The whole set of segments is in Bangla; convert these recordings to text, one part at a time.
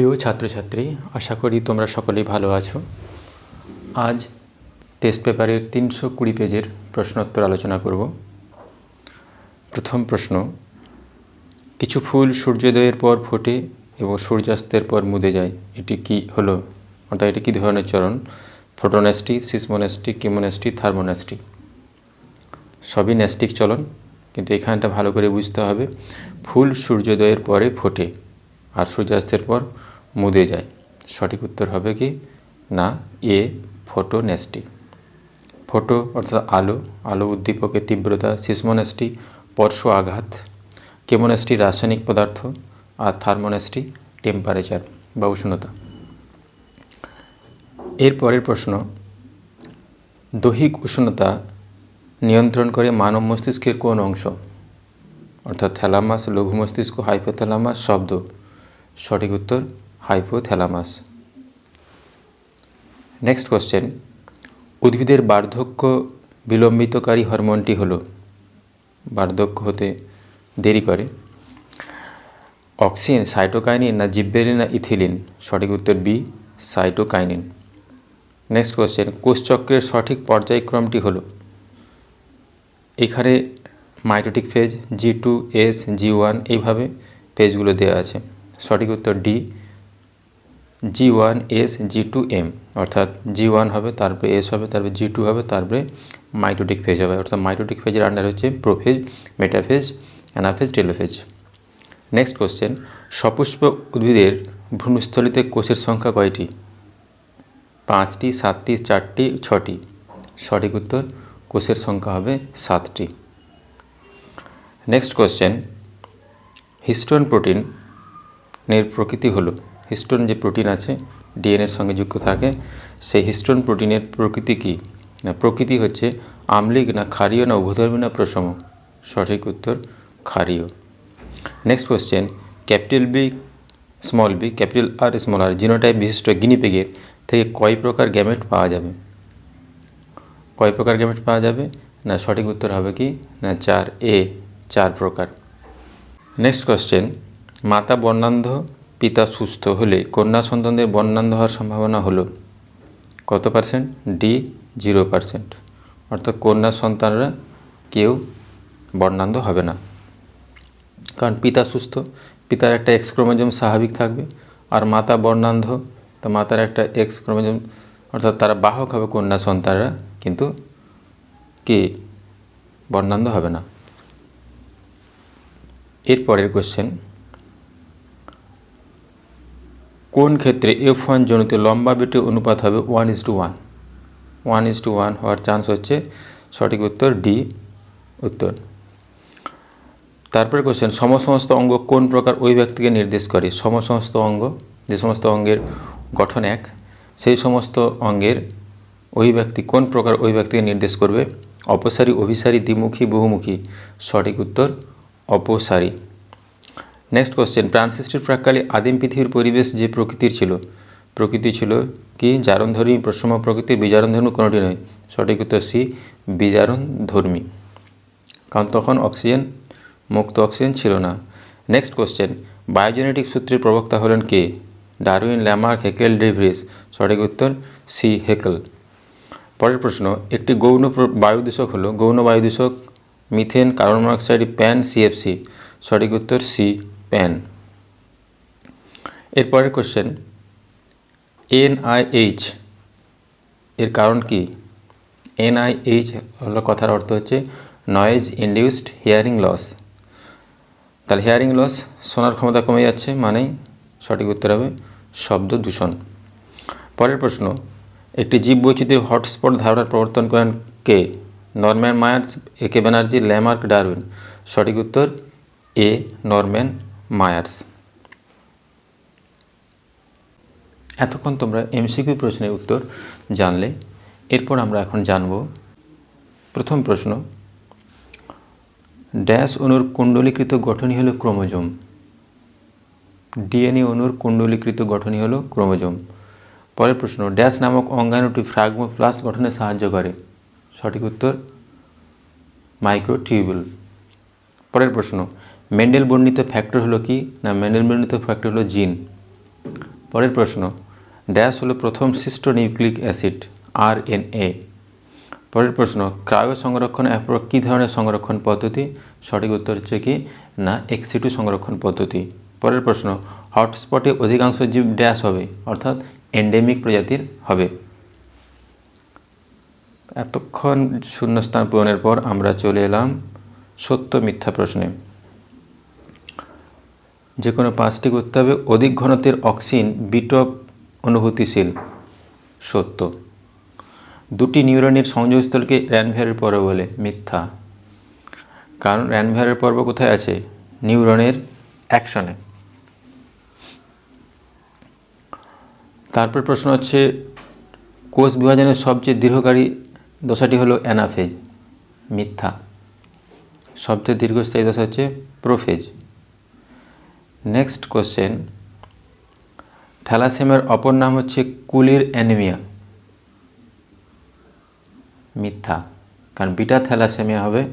প্রিয় ছাত্রছাত্রী, আশা করি তোমরা সকলেই ভালো আছো। আজ টেস্ট পেপারের তিনশো কুড়ি পেজের প্রশ্নোত্তর আলোচনা করব। প্রথম প্রশ্ন, কিছু ফুল সূর্যোদয়ের পর ফোটে এবং সূর্যাস্তের পর মুদে যায়, এটি কি হলো? অর্থাৎ এটি কী ধরনের চরণ? ফোটোনেস্টি সিসমোনেস্টি কেমোনেস্টি থার্মোনেস্টি সবই ন্যাস্টিক চলন, কিন্তু এখানটা ভালো করে বুঝতে হবে। ফুল সূর্যোদয়ের পরে ফোটে। আর সূর্যাস্তের পর মুদে যায়। সঠিক উত্তর হবে কি? না, এ ফোটোনেস্টি। ফোটো অর্থাৎ আলো আলো উদ্দীপকের তীব্রতা, সিসমোনেস্টি, স্পর্শ আঘাত, কেমোনেস্টি রাসায়নিক পদার্থ আর থার্মোনেস্টি, টেম্পারেচার বা উষ্ণতা। এর পরের প্রশ্ন, দৈহিক উষ্ণতা নিয়ন্ত্রণ করে মানব মস্তিষ্কের কোন অংশ? অর্থাৎ থ্যালামাস, লঘু মস্তিষ্ক, হাইপোথ্যালামাস, শব্দ। সঠিক উত্তর হাইপোথ্যালামাস। নেক্সট কোশ্চেন উদ্ভিদের বার্ধক্য বিলম্বিতকারী হরমোনটি হল, বার্ধক্য হতে দেরি করে অক্সিন সাইটোকাইনিন না জিব্বেরিন না ইথিলিন? সঠিক উত্তর বি, সাইটোকাইনিন। নেক্সট কোশ্চেন কোষচক্রের সঠিক পর্যায়ক্রমটি হলো, এখানে mitotic phase, G two S, G one, এইভাবে পেজগুলো দেওয়া আছে। সঠিক উত্তর D, G one S, G two M, অর্থাৎ জি ওয়ান হবে, তারপরে এস হবে, তারপরে জি টু হবে, তারপরে মাইটোটিক ফেজ হবে, অর্থাৎ মাইটোটিক ফেজের আন্ডার হচ্ছে prophase, metaphase, anaphase, telophase. Next question সপুষ্প উদ্ভিদের ভ্রূণস্থলিতে কোষের সংখ্যা কয়টি? পাঁচটি, সাতটি, চারটি, ছটি। সঠিক উত্তর, কোষের সংখ্যা হবে সাতটি। নেক্সট কোশ্চেন হিস্টোন প্রোটিন এর প্রকৃতি হলো। হিস্টোন যে প্রোটিন আছে ডিএনএর সঙ্গে যুক্ত থাকে, সেই হিস্টোন প্রোটিনের প্রকৃতি কী? না, প্রকৃতি হচ্ছে আম্লিক না ক্ষারীয় না উভধর্মী না প্রসম। সঠিক উত্তর, ক্ষারীয়। Next question capital B small B capital R small R genotype বিশিষ্ট গিনিপেগের থেকে কয় প্রকার গ্যামেট পাওয়া যাবে? কয় প্রকার গ্যামেট পাওয়া যাবে? না, সঠিক উত্তর হবে কি? না, চার এ, চার প্রকার। নেক্সট কোশ্চেন মাতা বর্ণান্ধ, পিতা সুস্থ হলে কন্যা সন্তানদের বর্ণান্ধ হওয়ার সম্ভাবনা হলো কত পার্সেন্ট ডি জিরো পার্সেন্ট অর্থাৎ কন্যা সন্তানরা কেউ বর্ণান্ধ হবে না। কারণ পিতা সুস্থ, পিতার একটা এক্স ক্রোমোজোম স্বাভাবিক থাকবে। আর মাতা বর্ণান্ধ, তো মাতার একটা এক্স ক্রোমোজোম, অর্থাৎ তারা বাহক হবে কন্যা সন্তানরা কিন্তু কি? বর্ণান্ধ হবে না। এর পরের কোশ্চেন কোন ক্ষেত্রে এফ ওয়ান জনিত লম্বা বেটে অনুপাত হবে one is two one one is two one হওয়ার চান্স হচ্ছে সঠিক উত্তর ডি উত্তর। তারপরে কোশ্চেন সমসমস্ত অঙ্গ কোন প্রকার ওই ব্যক্তিকে নির্দেশ করে? সমসমস্ত অঙ্গ, যে সমস্ত অঙ্গের গঠন এক, সেই সমস্ত অঙ্গের ওই ব্যক্তি কোন প্রকার ওই ব্যক্তিকে নির্দেশ করবে? অপসারী, অভিসারী, দ্বিমুখী, বহুমুখী। সঠিক উত্তর, অপসারী। নেক্সট কোশ্চেন প্রাণ সৃষ্টির প্রাককালে আদিম পৃথিবীর পরিবেশ যে প্রকৃতির ছিল? প্রকৃতি ছিল কি? জারণধর্মী প্রসম প্রকৃতির, বিজারণধর্মী কোনোটি নয়। সঠিক উত্তর সি, বিজারণধর্মী। কারণ তখন অক্সিজেন, মুক্ত অক্সিজেন ছিল না। নেক্সট কোশ্চেন বায়োজেনেটিক সূত্রের প্রবক্তা হলেন কে? Darwin, Lamarck, Haeckel de Vries সঠিক উত্তর সি, হেকেল। পরের প্রশ্ন. একটি গৌণ বায়ুদূষক হলো গৌণ বায়ুদূষক, methane, carbon monoxide, PAN CFC সঠিক উত্তর সি প্যান এরপরের কোশ্চেন এনআইএইচ এর কারণ কি? এনআইএইচ হলো কথার অর্থ হচ্ছে নয়েজ ইন্ডিউসড হিয়ারিং লস তাহলে হিয়ারিং লস শোনার ক্ষমতা কমে যাচ্ছে মানেই সঠিক উত্তর হবে শব্দ দূষণ। পরের প্রশ্ন, একটি জীব বৈচিত্র্যের হটস্পট ধারণার প্রবর্তন করেন কে? Norman Myers, A K Banerjee, Lamarck Darwin. সঠিক উত্তর, এ নরম্যান মায়ার্স। এতক্ষণ তোমরা এমসিকিউ প্রশ্নের উত্তর জানলে, এরপর আমরা এখন জানব প্রথম প্রশ্ন, ড্যাশ অনুর কুণ্ডলীকৃত গঠনই হলো ক্রোমোজোম। ডিএনএ অনুর কুণ্ডলীকৃত গঠনই হলো ক্রোমোজোম। পরের প্রশ্ন, ড্যাশ নামক অঙ্গাণুটি ফ্রাগমোপ্লাস্ট গঠনে সাহায্য করে? সঠিক উত্তর, মাইক্রোটিউবুল। পরের প্রশ্ন মেন্ডেল বর্ণিত ফ্যাক্টর হলো কি? না, মেন্ডেল বর্ণিত ফ্যাক্টর হলো জিন পরের প্রশ্ন ড্যাশ হলো প্রথম সৃষ্ট nucleic acid R N A পরের প্রশ্ন ক্রায়ো সংরক্ষণ কী ধরনের সংরক্ষণ পদ্ধতি? সঠিক উত্তর হচ্ছে কি? না এক্সিটু সংরক্ষণ পদ্ধতি। পরের প্রশ্ন হটস্পটে অধিকাংশ জীব ড্যাশ হবে, অর্থাৎ এন্ডেমিক প্রজাতির হবে। এতক্ষণ শূন্যস্থান পূরণের পর আমরা চলে এলাম সত্য মিথ্যা প্রশ্নে। যে কোনো পাঁচটি করতে হবে। অধিক ঘনত্বের অক্সিন বিটপ অনুভূতিশীল। সত্য। দুটি নিউরনের সংযোগস্থলকে র্যানভ্যারের পর্ব বলে, মিথ্যা। কারণ র্যানভ্যারের পর্ব কোথায় আছে? নিউরনের অ্যাকশনে। তারপর প্রশ্ন হচ্ছে, কোষ বিভাজনের সবচেয়ে দীর্ঘকারী দশাটি হলো অ্যানাফেজ, মিথ্যা। সবচেয়ে দীর্ঘস্থায়ী দশা হচ্ছে প্রোফেজ। নেক্সট কোশ্চেন থ্যালাসেমিয়ার অপর নাম হচ্ছে কুলির অ্যানিমিয়া। মিথ্যা, কারণ বিটা থ্যালাসেমিয়া হবে,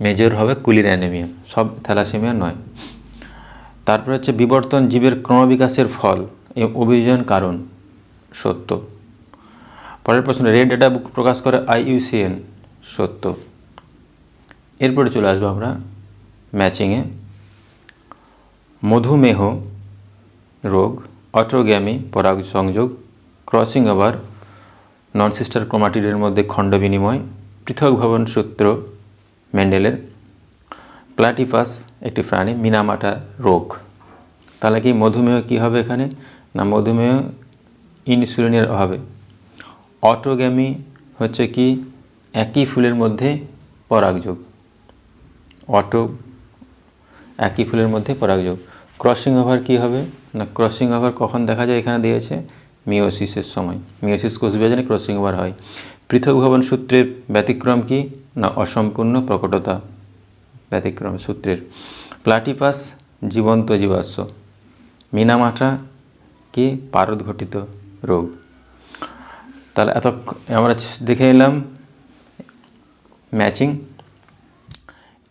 মেজর হবে কুলির অ্যানিমিয়া। সব থ্যালাসেমিয়া নয়। তারপর হচ্ছে বিবর্তন জীবের ক্রমবিকাশের ফল এবং অভিযোজন কারণ, সত্য। পরের প্রশ্ন, রেড ডেটা বুক প্রকাশ করে আইইউসিএন, সত্য। এরপরে চলে আসব আমরা ম্যাচিংয়ে। মধুমেহ রোগ, অটোগ্যামি পরাগ সংযোগ ক্রসিং ওভার নন সিস্টার ক্রোমাটিডের মধ্যে খণ্ড বিনিময়, পৃথক ভবন সূত্র, ম্যান্ডেলের প্লাটিপাস একটি প্রাণী, মিনামাটা রোগ। তাহলে কি মধুমেহ কী হবে এখানে? না, মধুমেহ ইনসুলিনের অভাবে। অটোগ্যামি হচ্ছে কি? একই ফুলের মধ্যে পরাগযোগ। অটো, একই ফুলের মধ্যে পরাগযোগ। ক্রসিং ওভার কী হবে? না ক্রসিং ওভার কখন দেখা যায়? এখানে দিয়েছে মিওসিসের সময়। মিওসিস কোষ বিভাজনে ক্রসিং ওভার হয়। পৃথক ভবন সূত্রের ব্যতিক্রম কি? না, অসম্পূর্ণ প্রকটতা ব্যতিক্রম সূত্রের। প্লাটিপাস জীবন্ত জীবাশ্ম। মিনামাটা কি? পারদ ঘটিত রোগ। তাহলে এত আমরা দেখে নিলাম ম্যাচিং।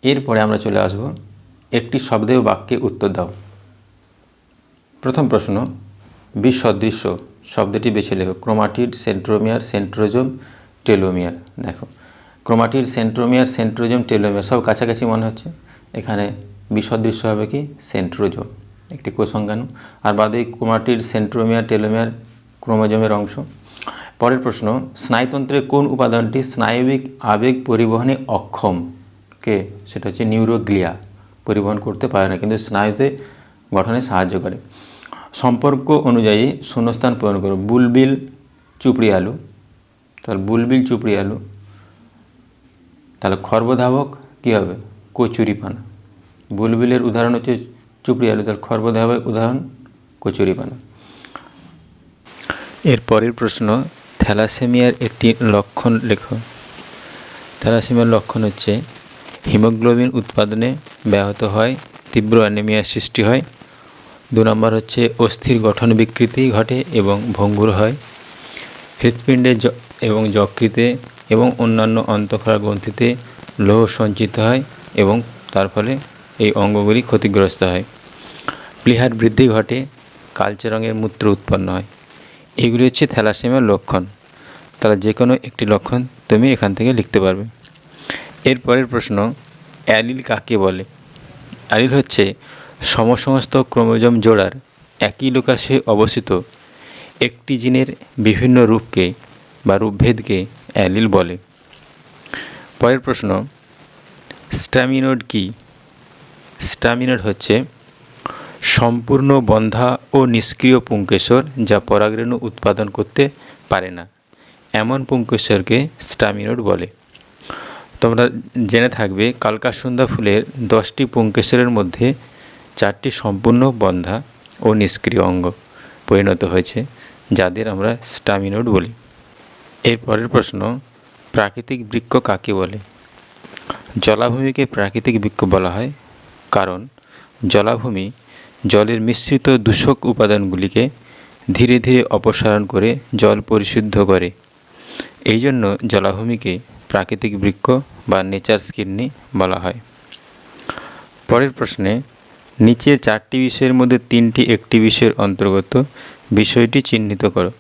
এরপরে আমরা চলে আসব। একটি শব্দে বাক্যে উত্তর দাও। প্রথম প্রশ্ন, বিসদৃশ্য শব্দটি বেছে লেখো। Chromatid centromere centrosome telomere. দেখো, ক্রোমাটিড সেন্ট্রোমিয়ার সেন্ট্রোজোম টেলোমিয়ার সব কাছাকাছি মনে হচ্ছে। এখানে বিসদৃশ্য হবে কি? সেন্ট্রোজোম। একটি কোষঙ্গাণু। আর বাদে ক্রোমাটিড সেন্ট্রোমিয়ার টেলোমিয়ার ক্রোমোজোমের অংশ। পরের প্রশ্ন স্নায়ুতন্ত্রের কোন উপাদানটি স্নায়বিক আবেগ পরিবহনে অক্ষম? কে? সেটা হচ্ছে নিউরোগ্লিয়া। পরিবহন করতে পারে না, কিন্তু স্নায়ুতে গঠনে সাহায্য করে। সম্পর্ক অনুযায়ী শূন্যস্থান পূরণ করো বুলবিল চুপড়ি আলু। তাহলে বুলবিল চুপড়ি আলু। তাহলে খর্বধাবক কী হবে? কচুরিপানা। বুলবিলের উদাহরণ হচ্ছে চুপড়ি আলু। তাহলে খর্বধাবক উদাহরণ কচুরিপানা। এর পরের প্রশ্ন, থ্যালাসেমিয়ার একটি লক্ষণ লেখো। থ্যালাসেমিয়ার লক্ষণ হচ্ছে, হিমোগ্লোবিন উৎপাদনে ব্যাহত হয়, তীব্র অ্যানিমিয়ার সৃষ্টি হয় দু নম্বর হচ্ছে অস্থির গঠন বিকৃতি ঘটে এবং ভঙ্গুর হয়। হৃৎপিণ্ডে এবং যকৃতে এবং অন্যান্য অন্তঃক্ষরা গ্রন্থিতে লৌহ সঞ্চিত হয় এবং তার ফলে এই অঙ্গগুলি ক্ষতিগ্রস্ত হয়। প্লিহার বৃদ্ধি ঘটে, কালচে রঙের মূত্র উৎপন্ন হয়। এগুলি হচ্ছে থ্যালাসেমিয়ার লক্ষণ। তাহলে যে কোনো একটি লক্ষণ তুমি এখান থেকে লিখতে পারবে। এরপরের প্রশ্ন, অ্যালিল কাকে বলে? অ্যালিল হচ্ছে সমসমস্ত ক্রোমোজোম জোড়ার একই লোকাশে অবস্থিত একটি জিনের বিভিন্ন রূপকে বা রূপভেদকে অ্যালিল বলে। পরের প্রশ্ন স্ট্যামিনোড কি? স্ট্যামিনোড হচ্ছে সম্পূর্ণ বন্ধা ও নিষ্ক্রিয় পুঙ্কেশ্বর যা পরাগরেণু উৎপাদন করতে পারে না। এমন পুঙ্কেশ্বরকে স্টামিনোড বলে। তোমরা জেনে থাকবে, কালকাসুন্দা ফুলের দশটি পুঙ্কেশ্বরের মধ্যে চারটি সম্পূর্ণ বন্ধা ও নিষ্ক্রিয় অঙ্গ পরিণত হয়েছে, যাদের আমরা স্টামিনোড বলি। এর পরের প্রশ্ন, প্রাকৃতিক বৃক্ষ কাকে বলে? জলাভূমিকে প্রাকৃতিক বৃক্ষ বলা হয়, কারণ জলাভূমি জলের মিশ্রিত দূষক উপাদানগুলিকে ধীরে ধীরে অপসারণ করে জল পরিশুদ্ধ করে। এই জন্য জলাভূমিকে প্রাকৃতিক বৃক্ষ বা নেচার স্কিন্নি বলা হয়। পরের প্রশ্নে নিচে চারটি বিষয়ের মধ্যে তিনটি একটি বিষয়ের অন্তর্গত। বিষয়টি চিহ্নিত করো।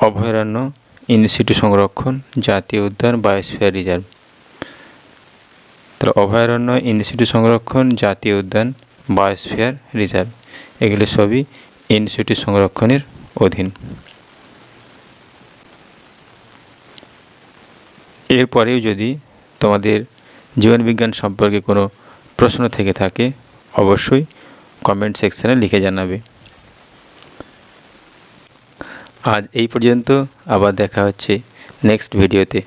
অভয়ারণ্য, ইনস্টিটিউট সংরক্ষণ, জাতীয় উদ্যান, বায়োস্ফিয়ার রিজার্ভ। তাহলে অভয়ারণ্য, ইনস্টিটিউট সংরক্ষণ, জাতীয় উদ্যান, বায়োস্ফিয়ার রিজার্ভ। এগুলো সবই ইনস্টিটিউট সংরক্ষণের অধীন। এরপরেও যদি তোমাদের জীবনবিজ্ঞান সম্পর্কে কোনো প্রশ্ন থেকে থাকে অবশ্যই কমেন্ট সেকশানে লিখে জানাবে। আজ এই পর্যন্ত আবার দেখা হচ্ছে নেক্সট ভিডিওতে